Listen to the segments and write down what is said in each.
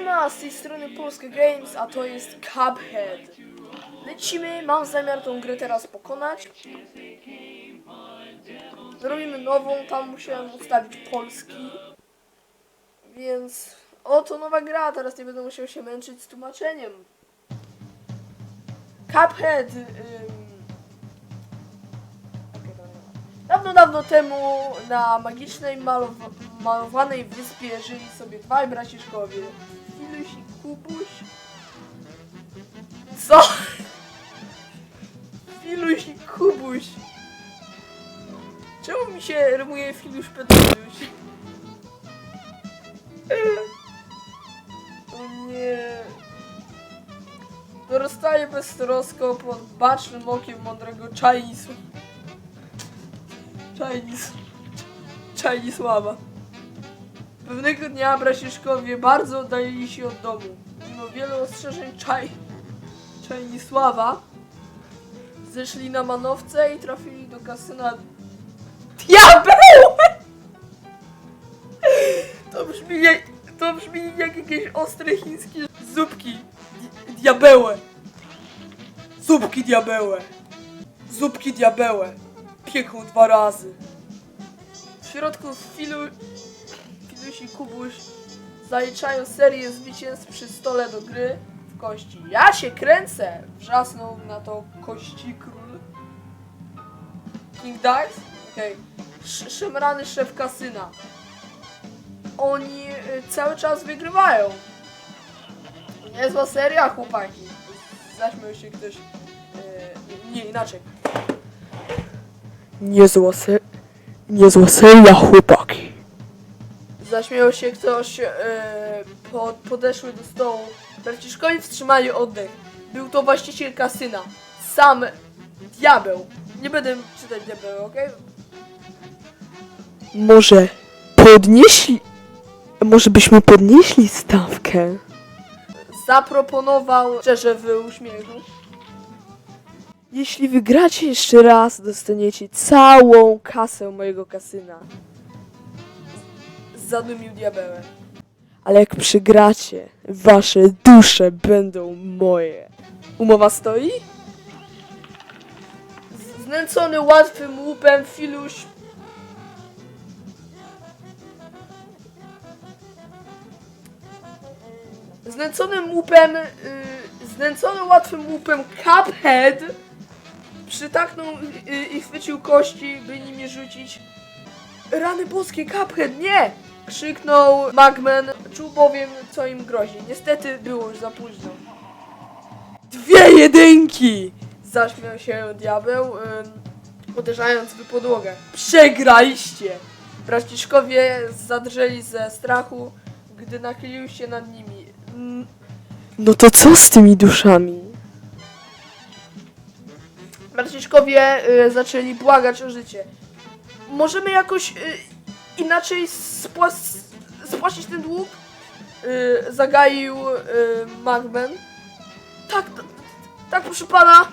Siema, z tej strony Polska Games, a to jest Cuphead. Lecimy, mam zamiar tą grę teraz pokonać. Zrobimy nową, tam musiałem ustawić polski. Więc oto nowa gra, teraz nie będę musiał się męczyć z tłumaczeniem. Cuphead. Dawno, dawno temu na magicznej, malow- malowanej wyspie żyli sobie dwaj braciszkowie. Filuś i Kubuś. Co? Filuś i Kubuś. Czemu mi się rymuje Filuś Petruś? O nie. Dorastaje beztrosko pod bacznym okiem mądrego Chinese. Chinese. Chinese Pewnego dnia braciszkowie bardzo oddalili się od domu. Mimo wielu ostrzeżeń Czaj... Czanisława zeszli na manowce i trafili do kasyna Diabeł! To brzmi jak, to brzmi jak jakieś ostre chińskie zupki. Di diabełe. Zupki diabełe. Zupki diabełe. Pieką dwa razy. W środku filu... Filuś i Kubuś zaliczają serię zwycięstw przy stole do gry w kości. Ja się kręcę! Wrzasnął na to kości król. King Dice? Okej. Sz- Szemrany szef kasyna. Oni y, cały czas wygrywają. Niezła seria, chłopaki. Zaśmiał się ktoś... y, nie, inaczej. Niezła, se... Niezła seria, chłopaki. Zaśmiał się ktoś, e, po, podeszły do stołu. Braciszkowie wstrzymali oddech. Był to właściciel kasyna. Sam diabeł. Nie będę czytać diabeł, okej? Może podnieśli... Może byśmy podnieśli stawkę? Zaproponował szczerze w uśmiechu. Jeśli wygracie jeszcze raz, dostaniecie całą kasę mojego kasyna. Zadumił diabełem. Ale jak przegracie, wasze dusze będą moje. Umowa stoi? Znęcony łatwym łupem Filuś Znęconym łupem, y, znęcony łatwym łupem Cuphead przytaknął y, i chwycił kości, by nimi rzucić. Rany boskie, Cuphead, nie! Krzyknął Magman, czuł bowiem co im grozi. Niestety było już za późno. Dwie jedynki! Zaśmiał się diabeł, ym, uderzając w podłogę. Przegraliście! Braciszkowie zadrżeli ze strachu, gdy nachylił się nad nimi. Mm, No to co z tymi duszami? Braciszkowie y, zaczęli błagać o życie. Możemy jakoś y, inaczej spłas- spłacić ten dług? Y, zagaił y, Magman. Tak, tak proszę pana,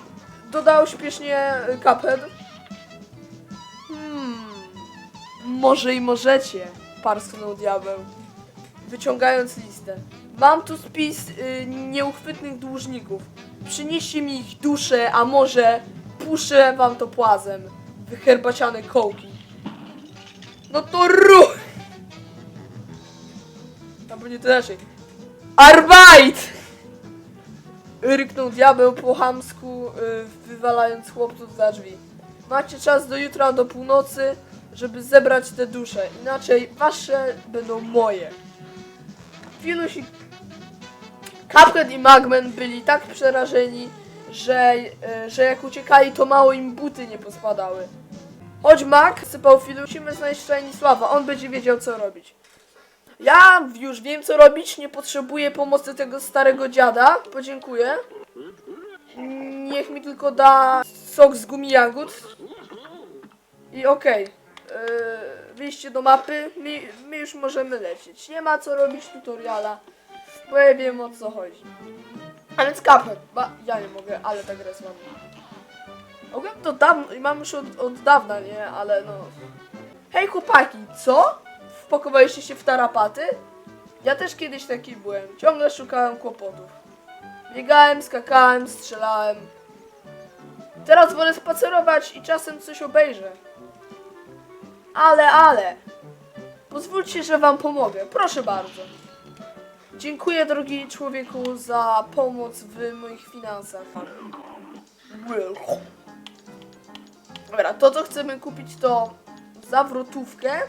dodał śpiesznie Cuphead. Hmm, może i możecie, parsknął diabeł, wyciągając listę. Mam tu spis y, nieuchwytnych dłużników. Przynieście mi ich duszę, a może puszę wam to płazem. Wyherbaciane kołki. No to ruch! Albo nie to inaczej. Arbeit! Ryknął diabeł po chamsku, y, wywalając chłopców za drzwi. Macie czas do jutra, do północy, żeby zebrać te dusze. Inaczej wasze będą moje. Filuś i Cuphead i Magman byli tak przerażeni, że, e, że jak uciekali, to mało im buty nie pospadały. Chodź Mag, sypał Filu, musimy znaleźć Sława, on będzie wiedział co robić. Ja już wiem co robić, nie potrzebuję pomocy tego starego dziada, podziękuję. Niech mi tylko da sok z gumi jagód. I okej. Okay. Wyjście do mapy, my, my już możemy lecieć. Nie ma co robić tutoriala, bo ja wiem o co chodzi. A więc Cuphead, ba, ja nie mogę, ale ta gra jest. Ogólnie to dawno, mam już od, od dawna, nie, ale no. Hej chłopaki, co? Wpakowaliście się w tarapaty? Ja też kiedyś taki byłem. Ciągle szukałem kłopotów. Biegałem, skakałem, strzelałem. Teraz wolę spacerować i czasem coś obejrzę. Ale, ale. Pozwólcie, że wam pomogę. Proszę bardzo. Dziękuję, drogi człowieku, za pomoc w moich finansach. Welcome. Dobra, to co chcemy kupić to zawrotówkę.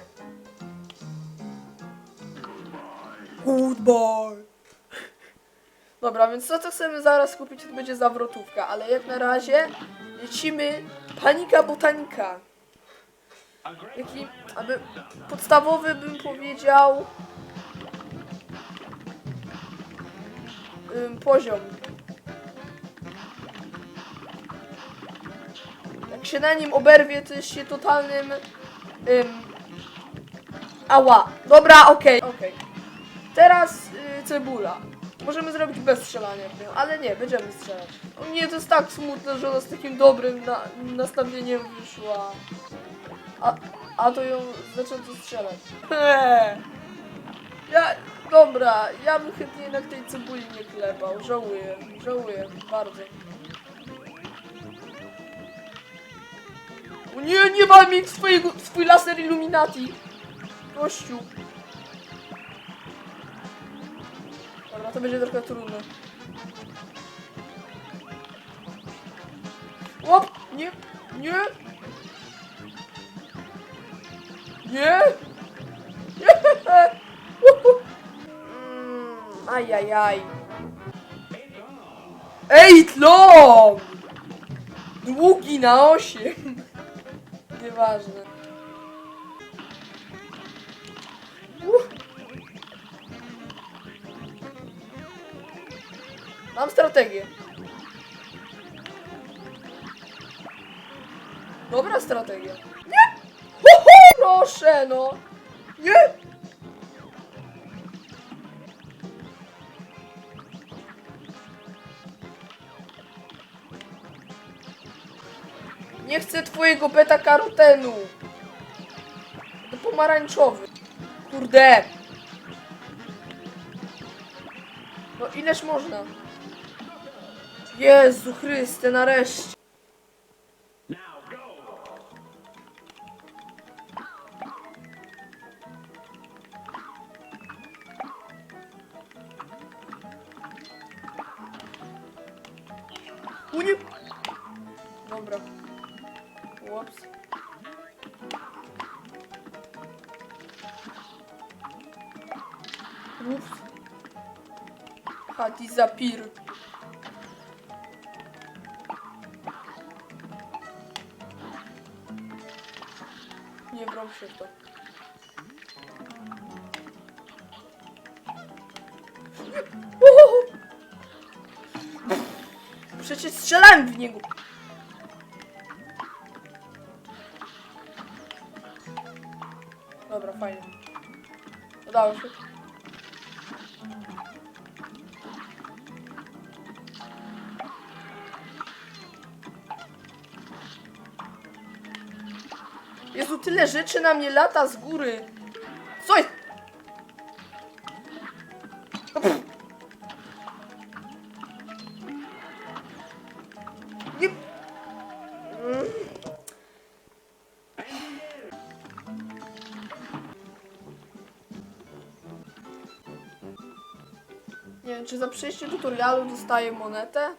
Goodbye. Dobra, więc to co chcemy zaraz kupić to będzie zawrotówka, ale jak na razie lecimy panika botanika. Jaki, aby podstawowy bym powiedział ym, poziom. Jak się na nim oberwie, to jest się totalnym ym, ała. Dobra, okej, okej. Teraz y, cebula. Możemy zrobić bez strzelania w nią, ale nie, będziemy strzelać. O nie, to jest tak smutne, że ona z takim dobrym na, nastawieniem wyszła. A, a to ją zaczęto strzelać. Eee. Ja, dobra, ja bym chętnie jednak tej cebuli nie klepał. Żałuję, żałuję, bardzo. O nie, nie wal mi swojego, swój laser Illuminati. Gościu. Dobra, to będzie trochę trudne. Łop! Nie! Nie! Nie! Nie! Ajajaj. Eight long! Długi na osiem. Nieważne. Uff. Mam strategię. Dobra strategia. Nie! Proszę no! Nie! Nie chcę twojego beta karotenu. To pomarańczowy. Kurde. No ileż można? Jezu Chryste, nareszcie. Zapir. Nie wrąb się w to. Przecież strzelałem w niego. Dobra, fajnie. Udało się. Tyle rzeczy na mnie lata z góry. Co jest? Nie. Nie wiem, czy za przejście tutorialu dostaję monetę?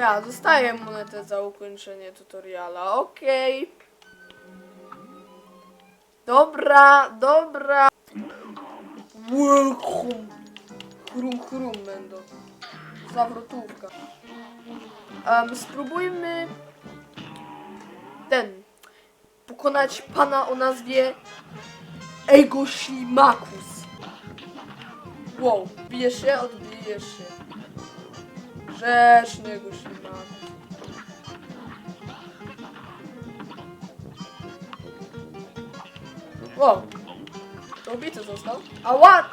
Ja dostaję monetę za ukończenie tutoriala, okej. Dobra, dobra. Welcome. Chrum, chrum będą. Zawrotówka. Um, spróbujmy ten. Pokonać pana o nazwie Ego Ślimakus. Wow, bijesz się? Odbijesz się. Grzeszny Ego Ślimakus. Wow. To ubity został. Ała!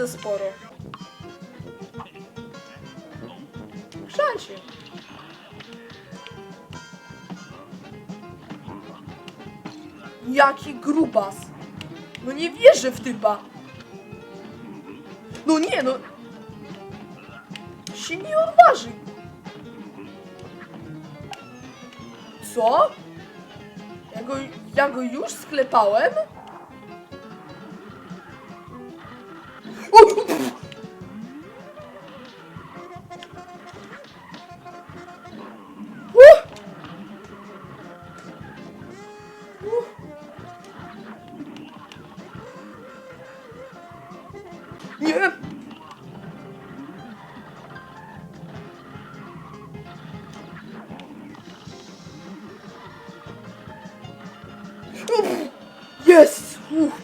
Naprawdę sporo. Grzancie. Jaki grubas! No nie wierzę w typa! No nie, no... Się nie odważy! Co? Ja go, ja go już sklepałem?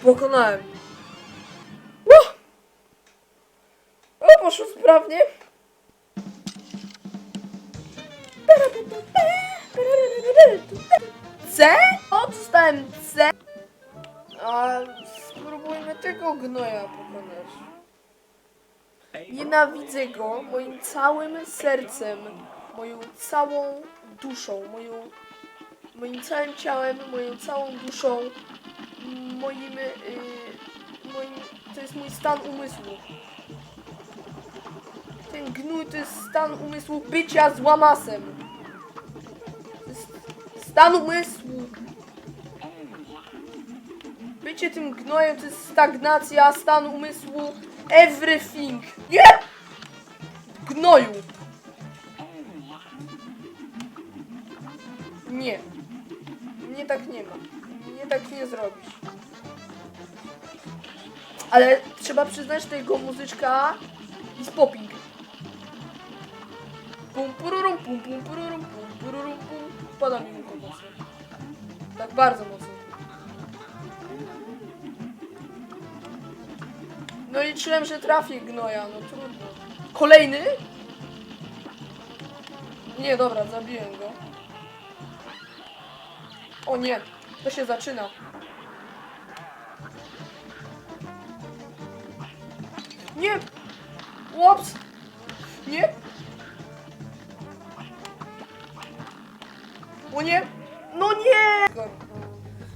Pokonałem. Uff. O, poszło sprawnie. C? O, dostałem C. A spróbujmy tego gnoja pokonać. Nienawidzę go moim całym sercem, moją całą duszą, moją, moim całym ciałem, moją całą duszą, moim, yy, moim, to jest mój stan umysłu. Ten gnój to jest stan umysłu bycia złamasem. To jest stan umysłu. Bycie tym gnojem to jest stagnacja, stan umysłu, everything. Nie! Gnoju. Nie. Nie tak nie ma. Tak nie zrobisz. Ale trzeba przyznać, że jego muzyczka jest popping. Pum pururum, pum pum pururum, pum pururum, pum. Pada mi mocno. Tak bardzo mocno. No liczyłem, że trafię gnoja, no trudno. Kolejny? Nie, dobra, zabiłem go. O nie, to się zaczyna. Nie! Łops! Nie! O nie! No nie!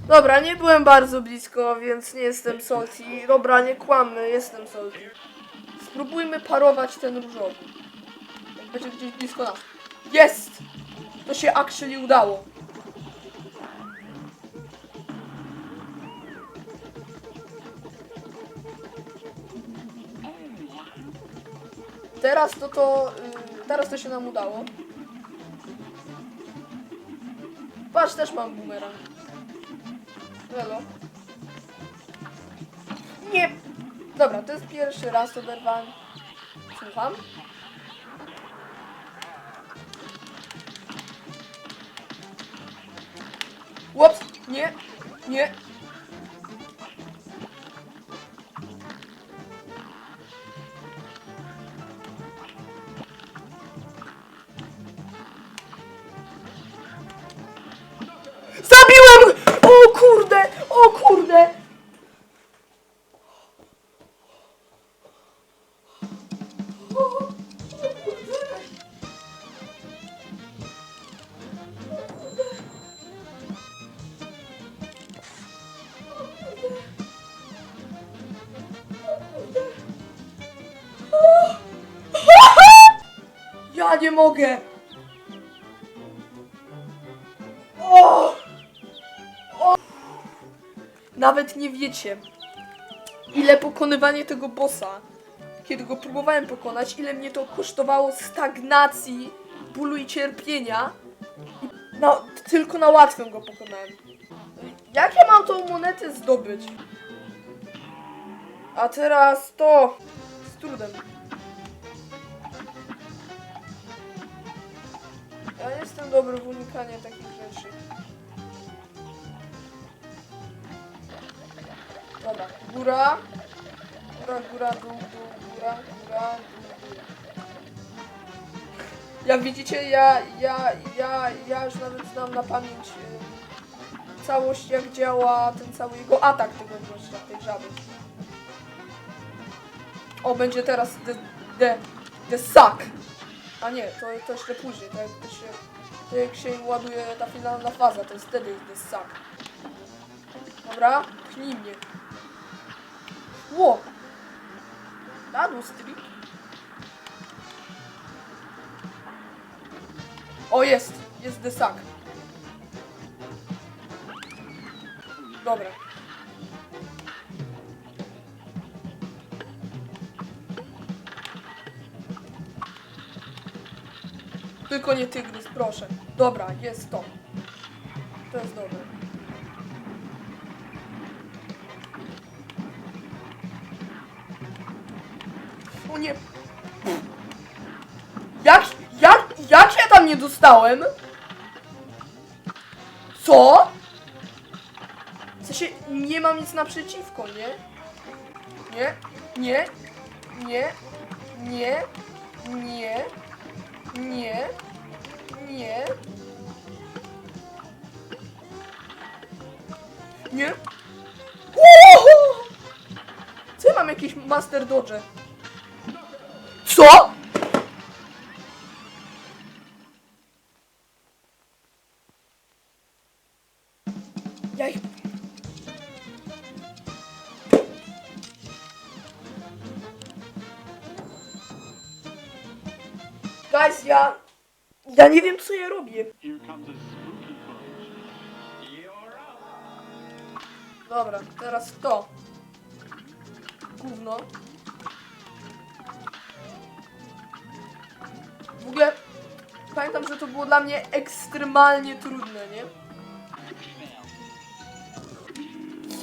Dobra, nie byłem bardzo blisko, więc nie jestem salty. Dobra, nie kłamy, jestem salty. Spróbujmy parować ten różowy. Jak będzie gdzieś blisko nas. Jest! To się actually udało. Teraz to to... y, teraz to się nam udało. Patrz, też mam bumerang. Hello. Nie! Dobra, to jest pierwszy raz oberwałem. Słucham? Łops! Nie! Nie! Mogę! O! Nawet nie wiecie, ile pokonywanie tego bossa, kiedy go próbowałem pokonać, ile mnie to kosztowało stagnacji, bólu i cierpienia. Na, tylko na łatwym go pokonałem. Jak ja mam tą monetę zdobyć? A teraz to z trudem. Ja jestem dobry w unikanie takich rzeczy. Dobra, góra, góra, góra, dół, dół, góra, góra, dół, dół. Jak widzicie, ja, ja, ja, ja już nawet znam na pamięć y, całość, jak działa ten cały jego atak tego gościa, tej żaby. O, będzie teraz the, the, the suck. A nie, to, to jeszcze później, to jak, się, to jak się ładuje ta finalna faza, to jest wtedy the suck. Dobra, pchnij mnie. Ło! That was tricky. O, jest! Jest suck. Dobra. Tylko nie tygrys, proszę. Dobra, jest to. To jest dobre. O nie. Jak, jak, jak ja tam nie dostałem? Co? W sensie nie mam nic naprzeciwko, nie? Nie, nie, nie, nie, nie, nie, nie, nie. Uuu! Co ja mam jakieś master dodge? Co? Ja nie wiem, co ja robię. Dobra, teraz to. Gówno. W ogóle pamiętam, że to było dla mnie ekstremalnie trudne, nie?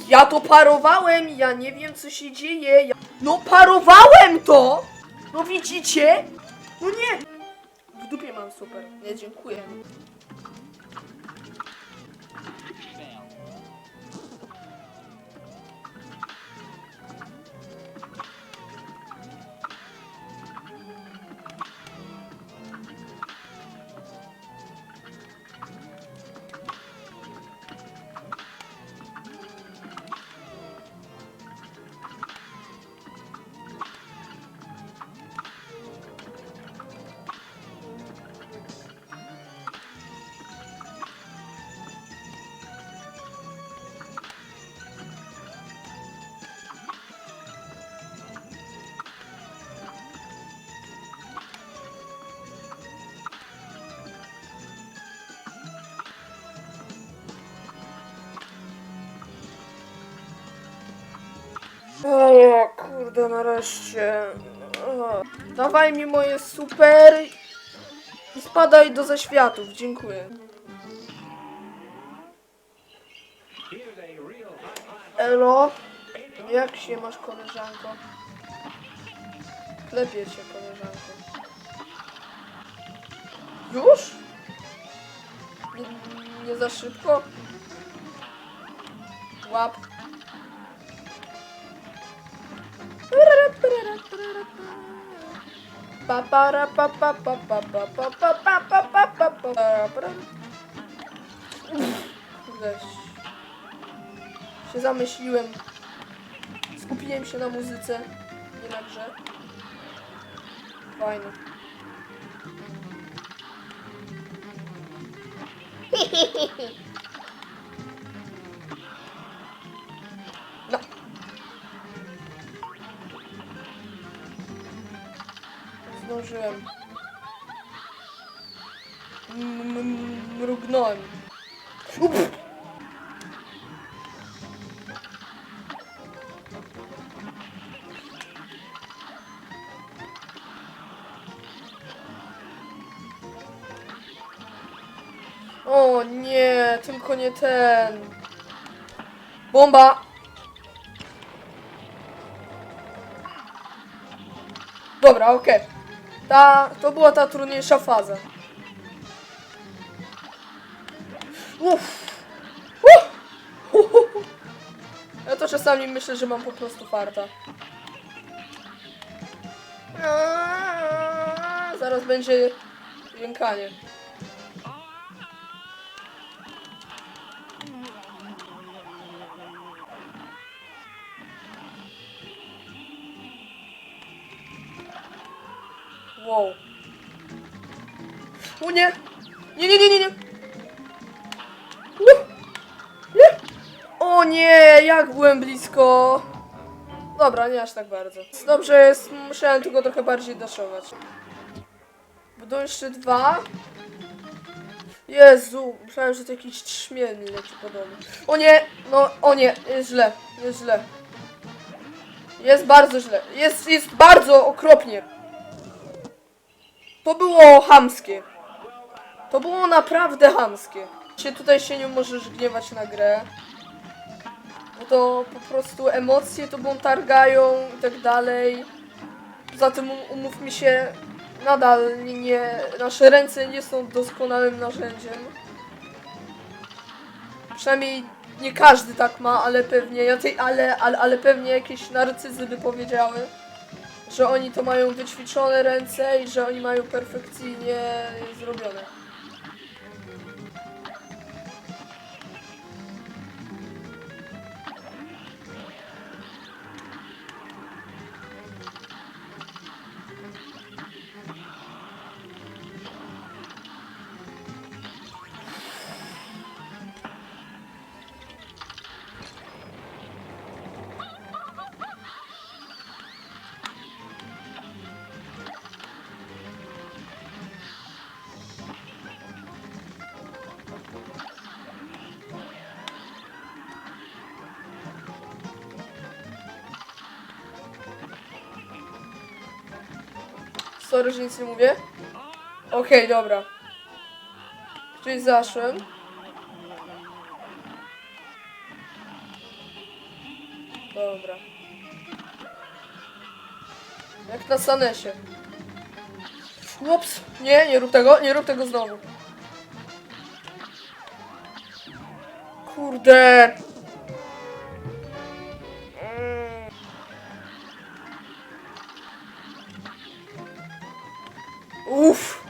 Ja to parowałem, ja nie wiem co się dzieje. Ja... No parowałem to! No widzicie? No nie! Super. Nie, dziękuję. O kurde, nareszcie. O. Dawaj mi moje super spadaj do zaświatów. Dziękuję. Elo, jak się masz koleżanko? Klepie się koleżanko. Już? Nie, nie za szybko? Łap. Kurde. Się zamyśliłem. Skupiłem się na muzyce, nie na grze. Fajne. No. tylko nie ten. Bomba! Dobra, okej. Ta, to była ta trudniejsza faza. Uff. Uff. Ja to czasami myślę, że mam po prostu farta. Zaraz będzie jękanie. Blisko! Dobra, nie aż tak bardzo. Dobrze jest, musiałem tylko trochę bardziej daszować. Będą jeszcze dwa. Jezu, myślałem, że to jakiś trzmiel mi leci po domu. O nie, no, o nie, jest źle, jest źle. Jest bardzo źle, jest, jest bardzo okropnie. To było hamskie. To było naprawdę hamskie. Się tutaj się nie możesz gniewać na grę. Bo to po prostu emocje tobą targają i tak dalej. Poza tym um- umówmy się, nadal nie, nasze ręce nie są doskonałym narzędziem. Przynajmniej nie każdy tak ma, ale pewnie, jacej- ale, ale, ale pewnie jakieś narcyzy by powiedziały, że oni to mają wyćwiczone ręce i że oni mają perfekcyjnie zrobione. Sorry, że nic nie mówię. Okej, dobra. Czyli zaszłem. Dobra. Jak na Sanesie. Ups! Nie, nie rób tego, nie rób tego znowu. Kurde. Uff.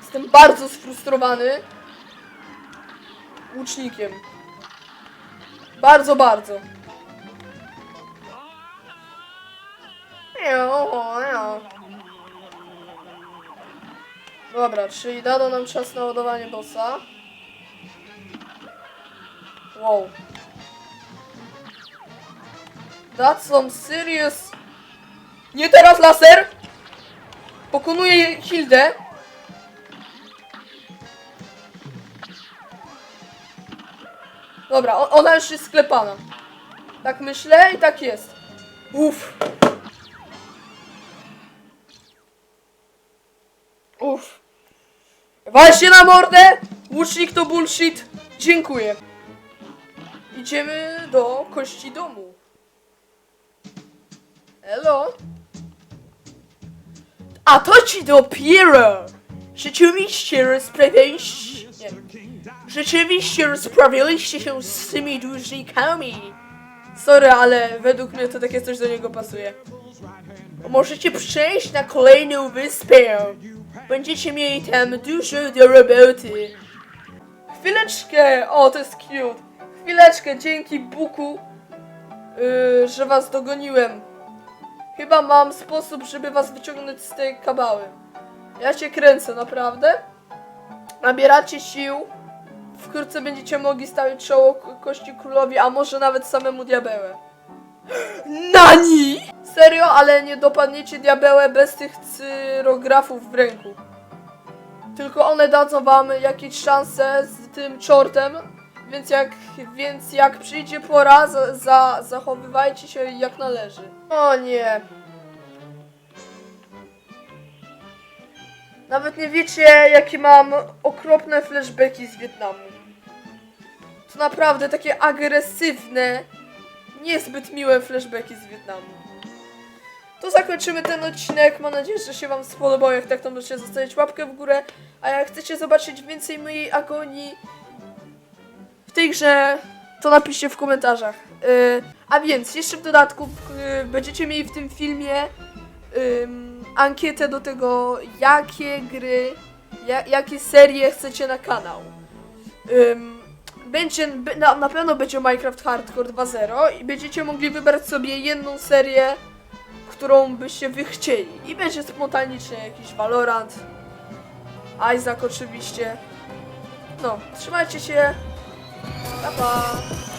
Jestem bardzo sfrustrowany łucznikiem. Bardzo, bardzo. Dobra, czyli dano nam czas na ładowanie bossa. Wow. That's some serious... Nie teraz laser! Pokonuje Hildę. Dobra, ona już jest sklepana. Tak myślę i tak jest. Uff. Uff. Wal się na mordę! Łucznik to bullshit. Dziękuję. Idziemy do kości domu. Elo? A to ci dopiero! Rzeczywiście rozprawialiście... Rzeczywiście rozprawiliście się z tymi dłużnikami. Sorry, ale według mnie to takie coś do niego pasuje. Możecie przejść na kolejną wyspę. Będziecie mieli tam dużo do roboty. Chwileczkę! O, to jest cute. Chwileczkę, dzięki Buku, yy, że was dogoniłem. Chyba mam sposób, żeby was wyciągnąć z tej kabały. Ja cię kręcę, naprawdę. Nabieracie sił. Wkrótce będziecie mogli stawić czoło kości królowi, a może nawet samemu diabełę. NANI?! Serio, ale nie dopadniecie diabełę bez tych cyrografów w ręku. Tylko one dadzą wam jakieś szanse z tym czortem, więc jak, więc jak przyjdzie pora, za, za, zachowywajcie się jak należy. O nie. Nawet nie wiecie, jakie mam okropne flashbacki z Wietnamu. To naprawdę takie agresywne, niezbyt miłe flashbacki z Wietnamu. To zakończymy ten odcinek. Mam nadzieję, że się Wam spodobał. Jak tak, to możecie zostawić łapkę w górę. A jak chcecie zobaczyć więcej mojej agonii tej grze, to napiszcie w komentarzach. Yy, a więc, jeszcze w dodatku yy, będziecie mieli w tym filmie ym, ankietę do tego, jakie gry, ja, jakie serie chcecie na kanał. Ym, będzie, na, na pewno będzie Minecraft Hardcore 2.0 i będziecie mogli wybrać sobie jedną serię, którą byście wy chcieli. I będzie spontanicznie jakiś Valorant. Isaac oczywiście. No, trzymajcie się. 拜拜。